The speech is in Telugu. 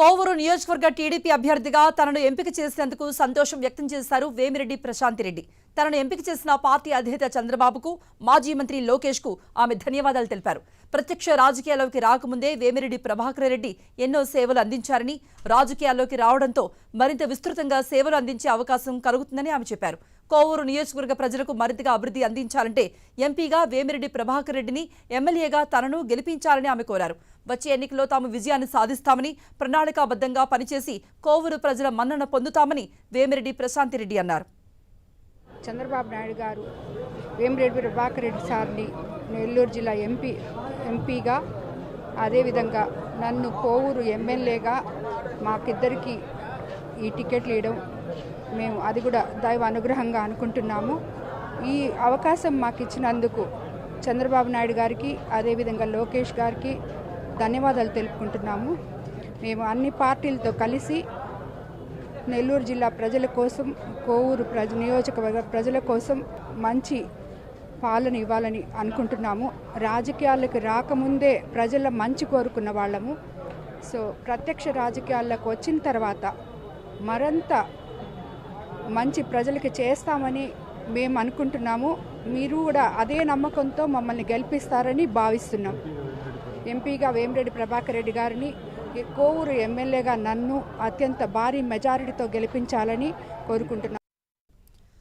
కోవూరు నియోజకవర్గ టీడీపీ అభ్యర్థిగా తనను ఎంపిక చేసినందుకు సంతోషం వ్యక్తం చేశారు వేమిరెడ్డి ప్రశాంతిరెడ్డి తనను ఎంపిక చేసిన పార్టీ అధినేత చంద్రబాబుకు మాజీ మంత్రి లోకేష్కు ఆమె ధన్యవాదాలు తెలిపారు. ప్రత్యక్ష రాజకీయాల్లోకి రాకముందే వేమిరెడ్డి ప్రభాకర్ రెడ్డి ఎన్నో సేవలు అందించారని రాజకీయాల్లోకి రావడంతో మరింత విస్తృతంగా సేవలు అందించే అవకాశం కలుగుతుందని ఆమె చెప్పారు. కోవూరు నియోజకవర్గ ప్రజలకు మరింతగా అభివృద్ధి అందించాలంటే ఎంపీగా వేమిరెడ్డి ప్రభాకర్ రెడ్డిని ఎమ్మెల్యేగా తనను గెలిపించాలని ఆమె కోరారు. వచ్చే ఎన్నికల్లో తాము విజయాన్ని సాధిస్తామని ప్రణాళికాబద్ధంగా పనిచేసి కోవూరు ప్రజల మన్నన పొందుతామని వేమిరెడ్డి ప్రశాంతిరెడ్డి అన్నారు. చంద్రబాబు నాయుడు గారు వేమిరెడ్డి ప్రభాకర్ రెడ్డి సార్ని నెల్లూరు జిల్లా ఎంపీ ఎంపీగా అదేవిధంగా నన్ను కోవూరు ఎమ్మెల్యేగా మాకిద్దరికి ఈ టికెట్లు ఇవ్వడం మేము అది కూడా దైవ అనుగ్రహంగా అనుకుంటున్నాము. ఈ అవకాశం మాకు ఇచ్చినందుకు చంద్రబాబు నాయుడు గారికి అదేవిధంగా లోకేష్ గారికి ధన్యవాదాలు తెలుపుకుంటున్నాము. మేము అన్ని పార్టీలతో కలిసి నెల్లూరు జిల్లా ప్రజల కోసం కోవూరు ప్రజ నియోజకవర్గ ప్రజల కోసం మంచి పాలన ఇవ్వాలని అనుకుంటున్నాము. రాజకీయాలకు రాకముందే ప్రజల మంచి కోరుకున్న వాళ్ళము. సో ప్రత్యక్ష రాజకీయాల్లోకి వచ్చిన తర్వాత మరంత మంచి ప్రజలకి చేస్తామని మేము అనుకుంటున్నాము. మీరు కూడా అదే నమ్మకంతో మమ్మల్ని గెలిపిస్తారని భావిస్తున్నాం. ఎంపీగా వేమిరెడ్డి ప్రభాకర్ రెడ్డి గారిని కోవూరు ఎమ్మెల్యేగా నన్ను అత్యంత భారీ మెజారిటీతో గెలిపించాలని కోరుకుంటున్నాను.